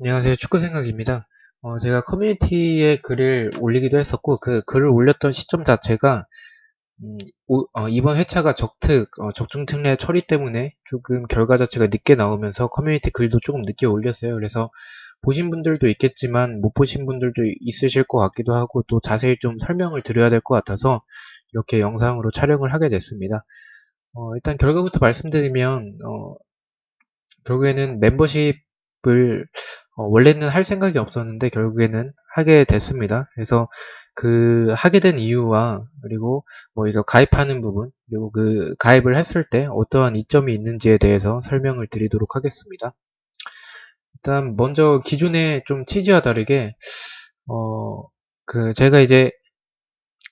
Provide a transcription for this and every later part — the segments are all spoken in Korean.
안녕하세요. 축구생각입니다. 어, 제가 커뮤니티에 글을 올리기도 했었고, 그 글을 올렸던 시점 자체가, 음, 오- 어, 이번 회차가 적특, 어, 적중특례 처리 때문에 조금 결과 자체가 늦게 나오면서 커뮤니티 글도 조금 늦게 올렸어요. 그래서 보신 분들도 있겠지만, 못 보신 분들도 있으실 것 같기도 하고, 또 자세히 좀 설명을 드려야 될 것 같아서, 이렇게 영상으로 촬영을 하게 됐습니다. 어, 일단 결과부터 말씀드리면, 어, 결국에는 멤버십을 어, 원래는 할 생각이 없었는데 결국에는 하게 됐습니다. 그래서 그 하게 된 이유와 그리고 뭐 이거 가입하는 부분 그리고 그 가입을 했을 때 어떠한 이점이 있는지에 대해서 설명을 드리도록 하겠습니다. 일단 먼저 기존의 좀 취지와 다르게 어 그 제가 이제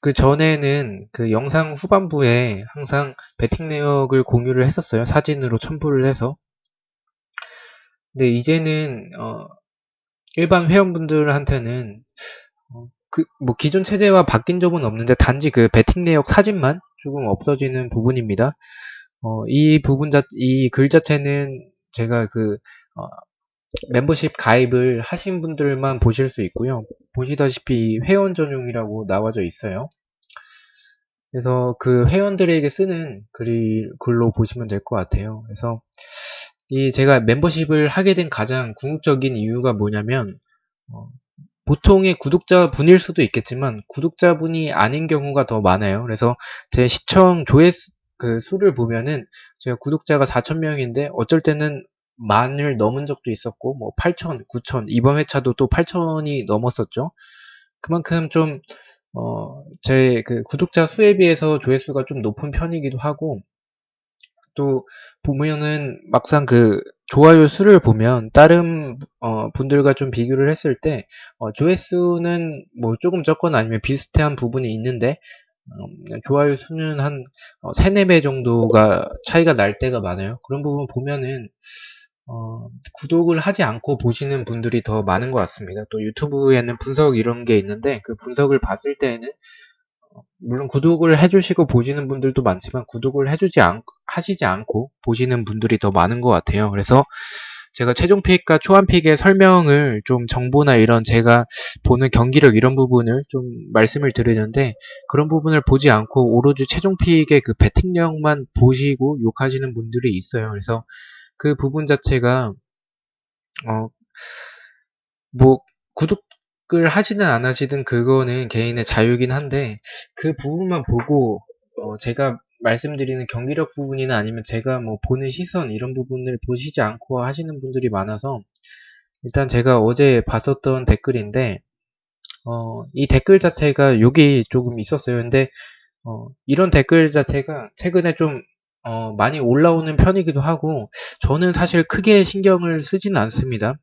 그 전에는 그 영상 후반부에 항상 배팅 내역을 공유를 했었어요. 사진으로 첨부를 해서. 근데 이제는 어 일반 회원분들한테는 어, 그, 뭐, 기존 체제와 바뀐 점은 없는데, 단지 그 배팅 내역 사진만 조금 없어지는 부분입니다. 어, 이 부분 자, 이 글 자체는 제가 그, 어, 멤버십 가입을 하신 분들만 보실 수 있고요. 보시다시피 회원 전용이라고 나와져 있어요. 그래서 그 회원들에게 쓰는 글이, 글로 보시면 될 것 같아요. 그래서 이 제가 멤버십을 하게 된 가장 궁극적인 이유가 뭐냐면, 어, 보통의 구독자분일 수도 있겠지만 구독자분이 아닌 경우가 더 많아요. 그래서 제 시청 조회수 그 수를 보면은 제가 구독자가 4,000명인데 어쩔 때는 만을 넘은 적도 있었고 뭐 8,000, 9,000 이번 회차도 또 8,000이 넘었었죠. 그만큼 좀 어, 제 그 구독자 수에 비해서 조회수가 좀 높은 편이기도 하고 또 보면은 막상 그 좋아요 수를 보면 다른 어, 분들과 좀 비교를 했을 때 어, 조회수는 뭐 조금 적거나 아니면 비슷한 부분이 있는데 음, 좋아요 수는 한 어, 3, 4배 정도가 차이가 날 때가 많아요. 그런 부분 보면은 어, 구독을 하지 않고 보시는 분들이 더 많은 것 같습니다. 또 유튜브에는 분석 이런 게 있는데 그 분석을 봤을 때에는 물론 구독을 해주시고 보시는 분들도 많지만 구독을 해주지 않, 하시지 않고 보시는 분들이 더 많은 것 같아요. 그래서 제가 최종 픽과 초안 픽의 설명을 좀 정보나 이런 제가 보는 경기력 이런 부분을 좀 말씀을 드리는데 그런 부분을 보지 않고 오로지 최종 픽의 그 배팅력만 보시고 욕하시는 분들이 있어요. 그래서 그 부분 자체가 어, 뭐 구독 을 하시든 안 하시든 그거는 개인의 자유긴 한데 그 부분만 보고 어, 제가 말씀드리는 경기력 부분이나 아니면 제가 뭐 보는 시선 이런 부분을 보시지 않고 하시는 분들이 많아서 일단 제가 어제 봤었던 댓글인데 어, 이 댓글 자체가 여기 조금 있었어요. 근데 어, 이런 댓글 자체가 최근에 좀 어, 많이 올라오는 편이기도 하고 저는 사실 크게 신경을 쓰지는 않습니다.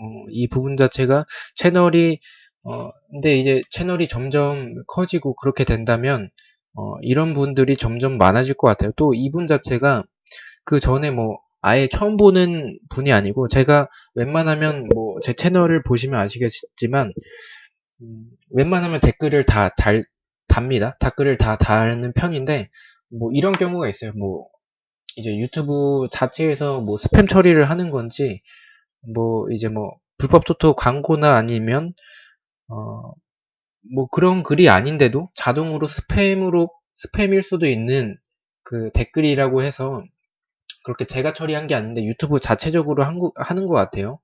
어, 이 부분 자체가 채널이 어, 근데 이제 채널이 점점 커지고 그렇게 된다면 어, 이런 분들이 점점 많아질 것 같아요. 또 이분 자체가 그 전에 뭐 아예 처음 보는 분이 아니고 제가 웬만하면 뭐 제 채널을 보시면 아시겠지만 음, 웬만하면 댓글을 다 달, 답니다. 댓글을 다 달는 편인데 뭐 이런 경우가 있어요. 뭐 이제 유튜브 자체에서 뭐 스팸 처리를 하는 건지 뭐 이제 뭐 불법 토토 광고나 아니면 어 뭐 그런 글이 아닌데도 자동으로 스팸으로 스팸일 수도 있는 그 댓글이라고 해서 그렇게 제가 처리한 게 아닌데 유튜브 자체적으로 한 거, 하는 것 같아요.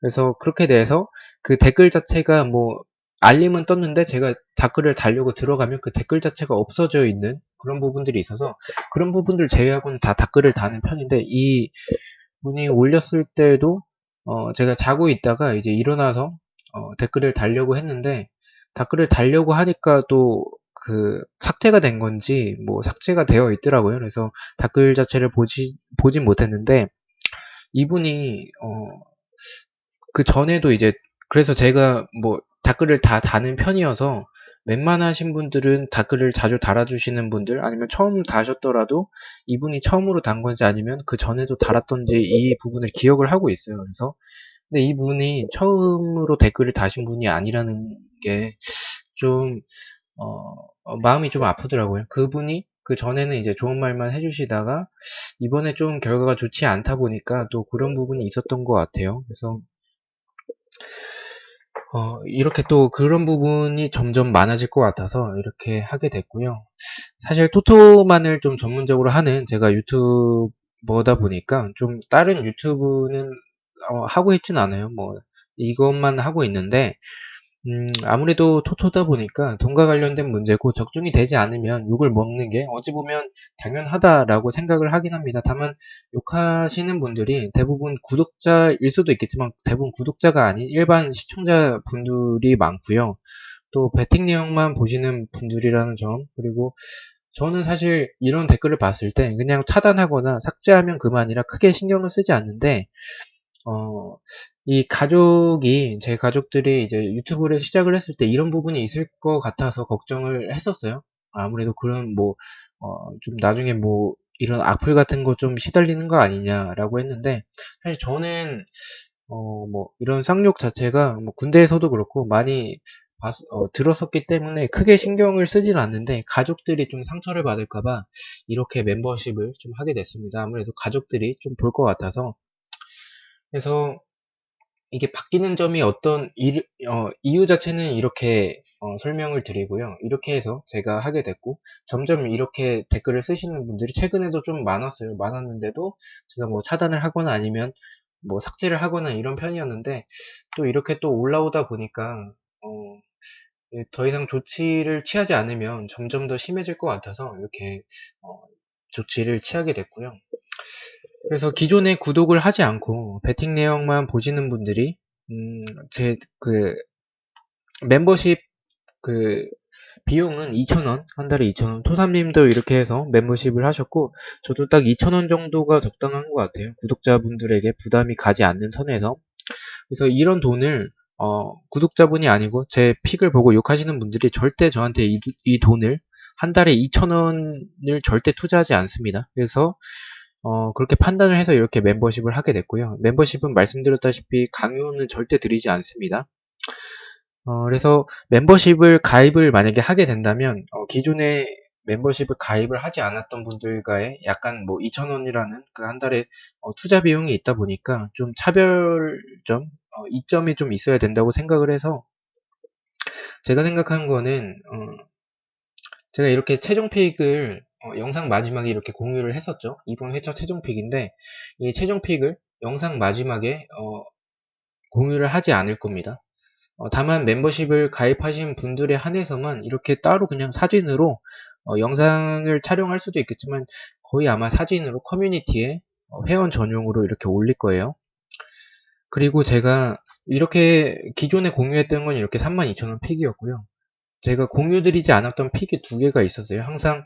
그래서 그렇게 돼서 그 댓글 자체가 뭐 알림은 떴는데 제가 댓글을 달려고 들어가면 그 댓글 자체가 없어져 있는 그런 부분들이 있어서 그런 부분들 제외하고는 다 댓글을 다는 편인데 이 분이 올렸을 때도 어 제가 자고 있다가 이제 일어나서 어 댓글을 달려고 했는데 댓글을 달려고 하니까 또 그 삭제가 된 건지 뭐 삭제가 되어 있더라고요. 그래서 댓글 자체를 보지 보진 못했는데 이분이 어 그 전에도 이제 그래서 제가 뭐 댓글을 다 다는 편이어서 웬만하신 분들은 댓글을 자주 달아주시는 분들 아니면 처음 다셨더라도 이분이 처음으로 단 건지 아니면 그 전에도 달았던지 이 부분을 기억을 하고 있어요. 그래서 근데 이분이 처음으로 댓글을 다신 분이 아니라는 게좀 어, 어, 마음이 좀 아프더라고요. 그분이 그 전에는 이제 좋은 말만 해주시다가 이번에 좀 결과가 좋지 않다 보니까 또 그런 부분이 있었던 것 같아요. 그래서 어, 이렇게 또 그런 부분이 점점 많아질 것 같아서 이렇게 하게 됐고요. 사실 토토만을 좀 전문적으로 하는 제가 유튜버다 보니까 좀 다른 유튜브는 어, 하고 있진 않아요. 뭐 이것만 하고 있는데 음, 아무래도 토토다 보니까 돈과 관련된 문제고 적중이 되지 않으면 욕을 먹는 게 어찌 보면 당연하다라고 생각을 하긴 합니다. 다만 욕하시는 분들이 대부분 구독자일 수도 있겠지만 대부분 구독자가 아닌 일반 시청자 분들이 많고요. 또 배팅 내용만 보시는 분들이라는 점 그리고 저는 사실 이런 댓글을 봤을 때 그냥 차단하거나 삭제하면 그만이라 크게 신경을 쓰지 않는데 어, 이 가족이, 제 가족들이 이제 유튜브를 시작을 했을 때 이런 부분이 있을 것 같아서 걱정을 했었어요. 아무래도 그런 뭐, 어, 좀 나중에 뭐, 이런 악플 같은 거 좀 시달리는 거 아니냐라고 했는데, 사실 저는, 어, 뭐, 이런 쌍욕 자체가 뭐 군대에서도 그렇고 많이 봤, 어, 들었었기 때문에 크게 신경을 쓰진 않는데, 가족들이 좀 상처를 받을까봐 이렇게 멤버십을 좀 하게 됐습니다. 아무래도 가족들이 좀 볼 것 같아서, 그래서 이게 바뀌는 점이 어떤 일, 어, 이유 자체는 이렇게 어, 설명을 드리고요. 이렇게 해서 제가 하게 됐고 점점 이렇게 댓글을 쓰시는 분들이 최근에도 좀 많았어요. 많았는데도 제가 뭐 차단을 하거나 아니면 뭐 삭제를 하거나 이런 편이었는데 또 이렇게 또 올라오다 보니까 어, 예, 더 이상 조치를 취하지 않으면 점점 더 심해질 것 같아서 이렇게 어, 조치를 취하게 됐고요. 그래서 기존에 구독을 하지 않고 배팅 내용만 보시는 분들이 음, 제 그 멤버십 그 비용은 2,000원, 한 달에 2,000원. 토삼님도 이렇게 해서 멤버십을 하셨고, 저도 딱 2,000원 정도가 적당한 것 같아요. 구독자분들에게 부담이 가지 않는 선에서. 그래서 이런 돈을, 어, 구독자분이 아니고 제 픽을 보고 욕하시는 분들이 절대 저한테 이, 이 돈을 한 달에 2,000원을 절대 투자하지 않습니다. 그래서 어, 그렇게 판단을 해서 이렇게 멤버십을 하게 됐고요. 멤버십은 말씀드렸다시피 강요는 절대 드리지 않습니다. 어, 그래서 멤버십을 가입을 만약에 하게 된다면 어, 기존에 멤버십을 가입을 하지 않았던 분들과의 약간 뭐 2,000원이라는 그 한 달에 어, 투자 비용이 있다 보니까 좀 차별점, 어, 이점이 좀 있어야 된다고 생각을 해서 제가 생각한 거는 어, 제가 이렇게 최종 픽을 어, 영상 마지막에 이렇게 공유를 했었죠. 이번 회차 최종 픽인데 이 최종 픽을 영상 마지막에 어, 공유를 하지 않을 겁니다. 어, 다만 멤버십을 가입하신 분들에 한해서만 이렇게 따로 그냥 사진으로 어, 영상을 촬영할 수도 있겠지만 거의 아마 사진으로 커뮤니티에 어, 회원 전용으로 이렇게 올릴 거예요. 그리고 제가 이렇게 기존에 공유했던 건 이렇게 32,000원 픽이었고요. 제가 공유드리지 않았던 픽이 두 개가 있었어요. 항상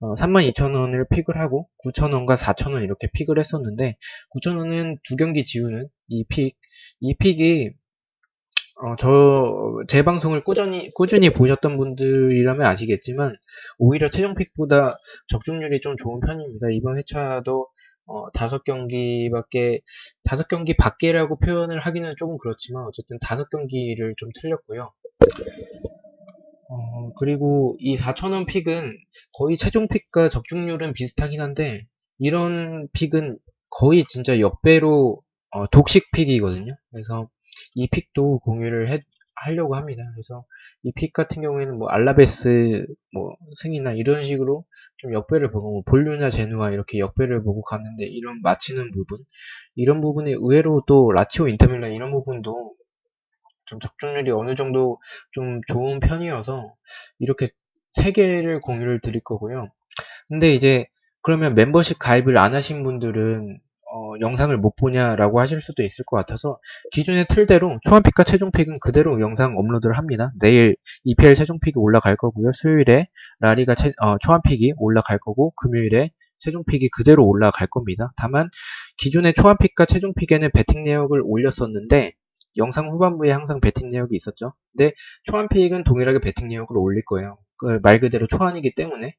어, 32,000원을 픽을 하고 9,000원과 4,000원 이렇게 픽을 했었는데 9,000원은 두 경기 지우는 이 픽, 이 픽이 어, 저, 제 방송을 꾸준히, 꾸준히 보셨던 분들이라면 아시겠지만, 오히려 최종픽보다 적중률이 좀 좋은 편입니다. 이번 회차도, 어, 다섯 경기 밖에, 다섯 경기 밖에라고 표현을 하기는 조금 그렇지만, 어쨌든 다섯 경기를 좀 틀렸고요. 어, 그리고 이 4,000원 픽은 거의 최종 픽과 적중률은 비슷하긴 한데, 이런 픽은 거의 진짜 역배로 어, 독식 픽이거든요. 그래서 이 픽도 공유를 해, 하려고 합니다. 그래서 이 픽 같은 경우에는 뭐 알라베스 뭐 승이나 이런 식으로 좀 역배를 보고 뭐 볼류나 제누아 이렇게 역배를 보고 갔는데 이런 맞히는 부분 이런 부분이 의외로 또 라치오 인터밀란 이런 부분도 좀 적중률이 어느 정도 좀 좋은 편이어서 이렇게 세 개를 공유를 드릴 거고요. 근데 이제 그러면 멤버십 가입을 안 하신 분들은 어, 영상을 못 보냐라고 하실 수도 있을 것 같아서 기존의 틀대로 초안픽과 최종픽은 그대로 영상 업로드를 합니다. 내일 EPL 최종픽이 올라갈 거고요. 수요일에 라리가 최, 어, 초안픽이 올라갈 거고 금요일에 최종픽이 그대로 올라갈 겁니다. 다만 기존의 초안픽과 최종픽에는 배팅 내역을 올렸었는데 영상 후반부에 항상 배팅 내역이 있었죠. 근데 초안 픽은 동일하게 배팅 내역을 올릴 거예요. 그 말 그대로 초안이기 때문에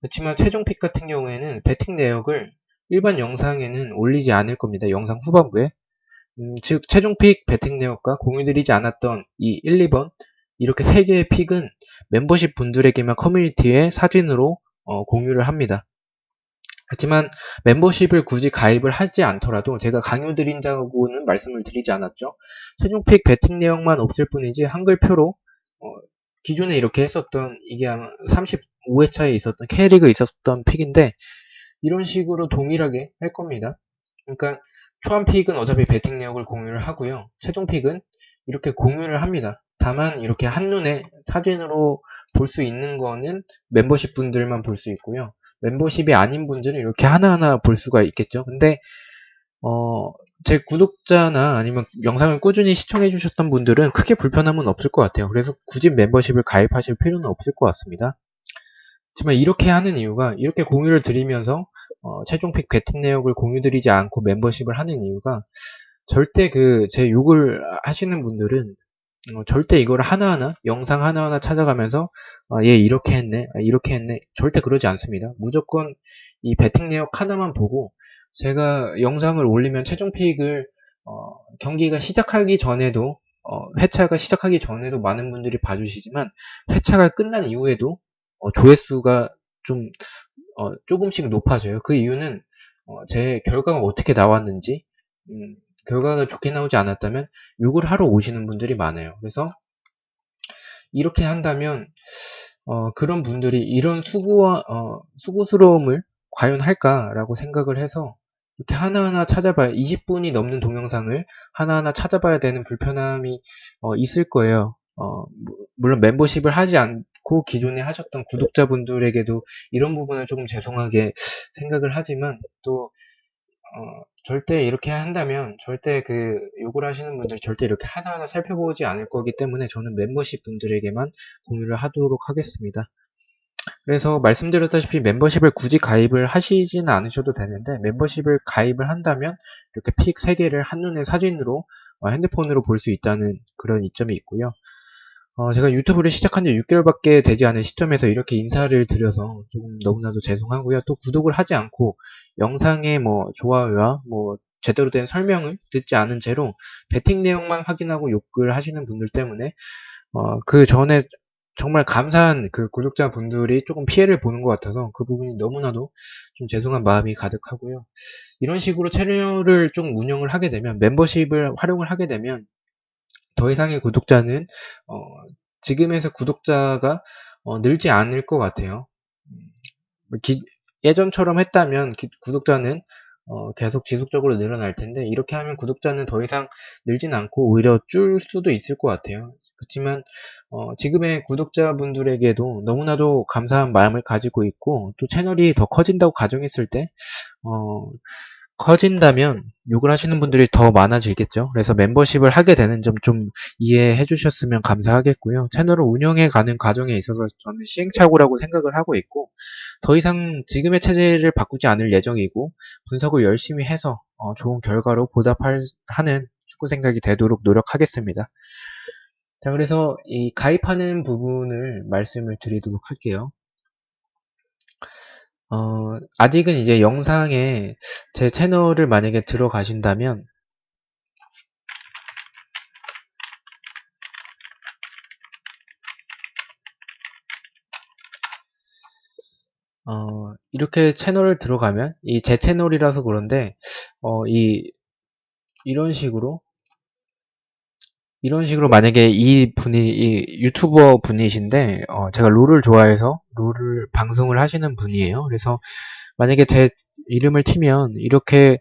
그렇지만 최종 픽 같은 경우에는 배팅 내역을 일반 영상에는 올리지 않을 겁니다. 영상 후반부에. 음, 즉 최종 픽 배팅 내역과 공유드리지 않았던 이 1, 2번 이렇게 세 개의 픽은 멤버십 분들에게만 커뮤니티에 사진으로 어, 공유를 합니다. 그렇지만 멤버십을 굳이 가입을 하지 않더라도 제가 강요 드린다고는 말씀을 드리지 않았죠. 최종픽 배팅 내용만 없을 뿐이지 한글표로 어, 기존에 이렇게 했었던 이게 아마 35회차에 있었던 K리그 있었던 픽인데 이런 식으로 동일하게 할 겁니다. 그러니까 초안 픽은 어차피 배팅 내역을 공유를 하고요. 최종 픽은 이렇게 공유를 합니다. 다만 이렇게 한눈에 사진으로 볼 수 있는 거는 멤버십 분들만 볼 수 있고요. 멤버십이 아닌 분들은 이렇게 하나하나 볼 수가 있겠죠. 근데 어, 제 구독자나 아니면 영상을 꾸준히 시청해 주셨던 분들은 크게 불편함은 없을 것 같아요. 그래서 굳이 멤버십을 가입하실 필요는 없을 것 같습니다. 하지만 이렇게 하는 이유가 이렇게 공유를 드리면서 어, 최종픽 배팅 내역을 공유드리지 않고 멤버십을 하는 이유가 절대 그 제 욕을 하시는 분들은 어, 절대 이걸 하나하나 영상 하나하나 찾아가면서 아, 얘 이렇게 했네 아, 이렇게 했네 절대 그러지 않습니다 무조건 이 배팅 내역 하나만 보고 제가 영상을 올리면 최종 픽을 어, 경기가 시작하기 전에도 어, 회차가 시작하기 전에도 많은 분들이 봐주시지만 회차가 끝난 이후에도 어, 조회수가 좀 어, 조금씩 높아져요. 그 이유는 어, 제 결과가 어떻게 나왔는지 음, 결과가 좋게 나오지 않았다면 욕을 하러 오시는 분들이 많아요. 그래서 이렇게 한다면 어, 그런 분들이 이런 수고와 어, 수고스러움을 과연 할까라고 생각을 해서 이렇게 하나하나 찾아봐야 20분이 넘는 동영상을 하나하나 찾아봐야 되는 불편함이 어, 있을 거예요. 어, 물론 멤버십을 하지 않고 기존에 하셨던 구독자분들에게도 이런 부분은 조금 죄송하게 생각을 하지만 또 어, 절대 이렇게 한다면 절대 그 욕을 하시는 분들 절대 이렇게 하나하나 살펴보지 않을 거기 때문에 저는 멤버십 분들에게만 공유를 하도록 하겠습니다. 그래서 말씀드렸다시피 멤버십을 굳이 가입을 하시지는 않으셔도 되는데 멤버십을 가입을 한다면 이렇게 픽 3개를 한눈에 사진으로 어, 핸드폰으로 볼 수 있다는 그런 이점이 있고요. 어, 제가 유튜브를 시작한 지 6개월밖에 되지 않은 시점에서 이렇게 인사를 드려서 조금 너무나도 죄송하고요. 또 구독을 하지 않고 영상의 뭐 좋아요와 뭐 제대로 된 설명을 듣지 않은 채로 배팅 내용만 확인하고 욕을 하시는 분들 때문에 어, 그 전에 정말 감사한 그 구독자 분들이 조금 피해를 보는 것 같아서 그 부분이 너무나도 좀 죄송한 마음이 가득하고요. 이런 식으로 채널을 좀 운영을 하게 되면 멤버십을 활용을 하게 되면 더 이상의 구독자는 어, 지금에서 구독자가 어, 늘지 않을 것 같아요. 음, 기, 예전처럼 했다면 기, 구독자는 어, 계속 지속적으로 늘어날 텐데 이렇게 하면 구독자는 더 이상 늘진 않고 오히려 줄 수도 있을 것 같아요. 그렇지만 어, 지금의 구독자분들에게도 너무나도 감사한 마음을 가지고 있고 또 채널이 더 커진다고 가정했을 때 어, 커진다면 욕을 하시는 분들이 더 많아지겠죠. 그래서 멤버십을 하게 되는 점 좀 이해해 주셨으면 감사하겠고요. 채널을 운영해 가는 과정에 있어서 저는 시행착오라고 생각을 하고 있고 더 이상 지금의 체제를 바꾸지 않을 예정이고 분석을 열심히 해서 어, 좋은 결과로 보답하는 축구 생각이 되도록 노력하겠습니다. 자, 그래서 이 가입하는 부분을 말씀을 드리도록 할게요. 어, 아직은 이제 영상에 제 채널을 만약에 들어가신다면 어, 이렇게 채널을 들어가면 이 제 채널이라서 그런데 어, 이 이런 식으로 이런 식으로 만약에 이 분이 이 유튜버 분이신데 어, 제가 롤을 좋아해서 롤을 방송을 하시는 분이에요. 그래서 만약에 제 이름을 치면 이렇게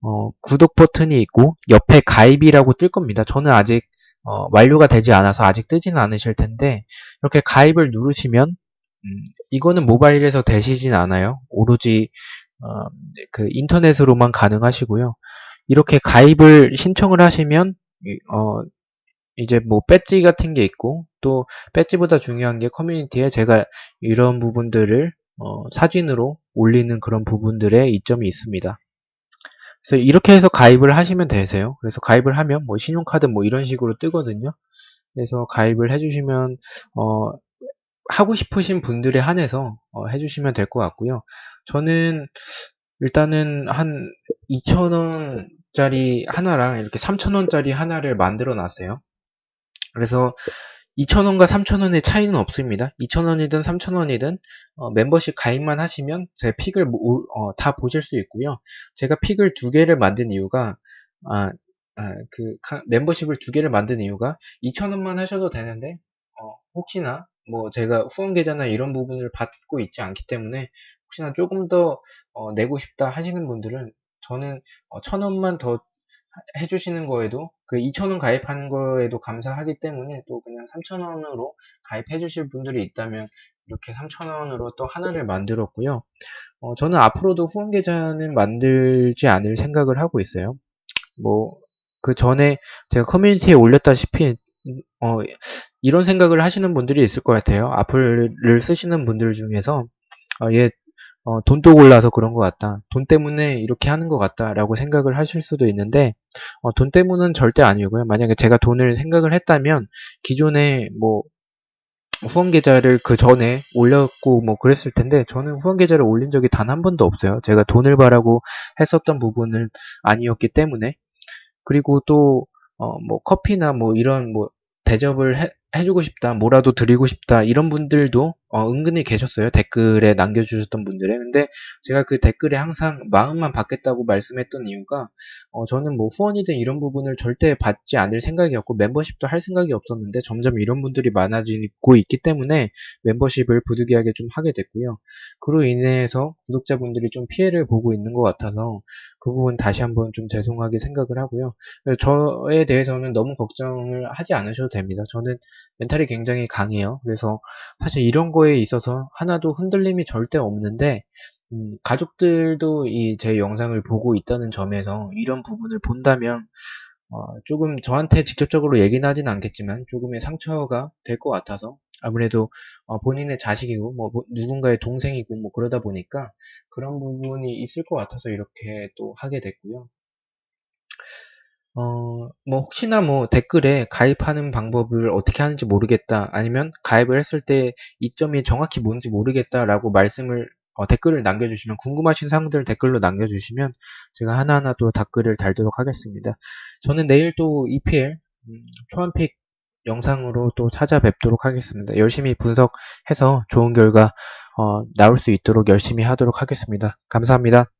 어, 구독 버튼이 있고 옆에 가입이라고 뜰 겁니다. 저는 아직 어, 완료가 되지 않아서 아직 뜨지는 않으실 텐데 이렇게 가입을 누르시면 음, 이거는 모바일에서 되시진 않아요. 오로지 어, 그 인터넷으로만 가능하시고요. 이렇게 가입을 신청을 하시면 어, 이제 뭐 배지 같은 게 있고 또 배지보다 중요한 게 커뮤니티에 제가 이런 부분들을 어, 사진으로 올리는 그런 부분들의 이점이 있습니다. 그래서 이렇게 해서 가입을 하시면 되세요. 그래서 가입을 하면 뭐 신용카드 뭐 이런 식으로 뜨거든요. 그래서 가입을 해주시면 어, 하고 싶으신 분들에 한해서 어, 해주시면 될 것 같고요. 저는 일단은 한 2,000원짜리 하나랑 이렇게 3,000원짜리 하나를 만들어 놨어요. 그래서 2,000원과 3,000원의 차이는 없습니다. 2,000원이든 3,000원이든 어, 멤버십 가입만 하시면 제 픽을 모- 어, 다 보실 수 있고요. 제가 픽을 두 개를 만든 이유가 아, 아, 그 카- 멤버십을 두 개를 만든 이유가 2,000원만 하셔도 되는데 어, 혹시나 뭐 제가 후원 계좌나 이런 부분을 받고 있지 않기 때문에 혹시나 조금 더 어, 내고 싶다 하시는 분들은 저는 어, 1,000원만 더 해주시는 거에도 그 2,000원 가입하는 거에도 감사하기 때문에 또 그냥 3,000원으로 가입해 주실 분들이 있다면 이렇게 3,000원으로 또 하나를 만들었고요. 어, 저는 앞으로도 후원 계좌는 만들지 않을 생각을 하고 있어요. 뭐, 그 전에 제가 커뮤니티에 올렸다시피, 어, 이런 생각을 하시는 분들이 있을 것 같아요. 악플을 쓰시는 분들 중에서, 어, 얘 어, 돈도 골라서 그런 것 같다. 돈 때문에 이렇게 하는 것 같다라고 생각을 하실 수도 있는데, 어, 돈 때문은 절대 아니고요. 만약에 제가 돈을 생각을 했다면, 기존에 뭐, 후원 계좌를 그 전에 올렸고 뭐 그랬을 텐데, 저는 후원 계좌를 올린 적이 단 한 번도 없어요. 제가 돈을 바라고 했었던 부분은 아니었기 때문에. 그리고 또, 어, 뭐, 커피나 뭐, 이런 뭐, 대접을 해, 해주고 싶다, 뭐라도 드리고 싶다, 이런 분들도 어, 은근히 계셨어요. 댓글에 남겨주셨던 분들에. 근데 제가 그 댓글에 항상 마음만 받겠다고 말씀했던 이유가, 어, 저는 뭐 후원이든 이런 부분을 절대 받지 않을 생각이었고, 멤버십도 할 생각이 없었는데, 점점 이런 분들이 많아지고 있기 때문에 멤버십을 부득이하게 좀 하게 됐고요. 그로 인해서 구독자분들이 좀 피해를 보고 있는 것 같아서, 그 부분 다시 한번 좀 죄송하게 생각을 하고요. 저에 대해서는 너무 걱정을 하지 않으셔도 됩니다. 저는 멘탈이 굉장히 강해요. 그래서 사실 이런 거에 있어서 하나도 흔들림이 절대 없는데, 음, 가족들도 이 제 영상을 보고 있다는 점에서 이런 부분을 본다면, 어, 조금 저한테 직접적으로 얘기는 하진 않겠지만, 조금의 상처가 될 것 같아서, 아무래도 어, 본인의 자식이고, 뭐, 뭐 누군가의 동생이고, 뭐 그러다 보니까 그런 부분이 있을 것 같아서 이렇게 또 하게 됐고요. 어, 뭐, 혹시나 뭐 댓글에 가입하는 방법을 어떻게 하는지 모르겠다. 아니면 가입을 했을 때 이점이 정확히 뭔지 모르겠다라고 말씀을, 어, 댓글을 남겨주시면, 궁금하신 사항들 댓글로 남겨주시면 제가 하나하나 또 댓글을 달도록 하겠습니다. 저는 내일 또 EPL, 음, 초안픽 영상으로 또 찾아뵙도록 하겠습니다. 열심히 분석해서 좋은 결과, 어, 나올 수 있도록 열심히 하도록 하겠습니다. 감사합니다.